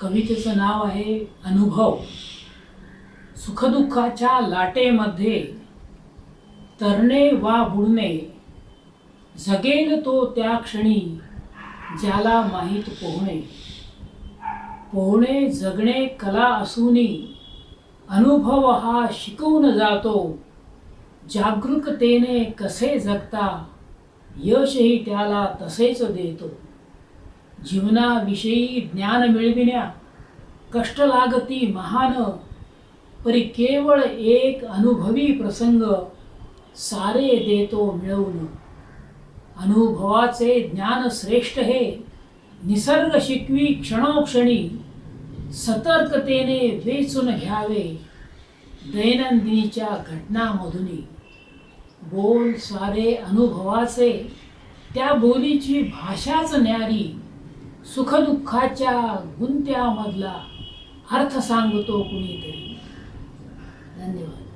कवितेचं नाव आहे अनुभव. सुखदुःखाच्या लाटेमध्ये तरणे वा बुडणे जगेल तो त्या क्षणी ज्याला माहीत पोहणे. पोहणे जगणे कला असूनी अनुभव हा शिकवून जातो. जागरूकतेने कसे जगता? यशही त्याला तसेच देतो. जीवनाविषयी ज्ञान मिळविण्या कष्ट लागती महान परी केवळ एक अनुभवी प्रसंग सारे देतो मिळवून. अनुभवाचे ज्ञान श्रेष्ठ हे निसर्ग शिकवी क्षणोक्षणी सतर्कतेने वेचून घ्यावे. दैनंदिनीच्या घटनामधूनही. बोल सारे अनुभवाचे त्या बोलीची भाषाच न्यारी सुखदुःखाच्या गुंत्यामधला अर्थ सांगतो कुणीतरी. धन्यवाद.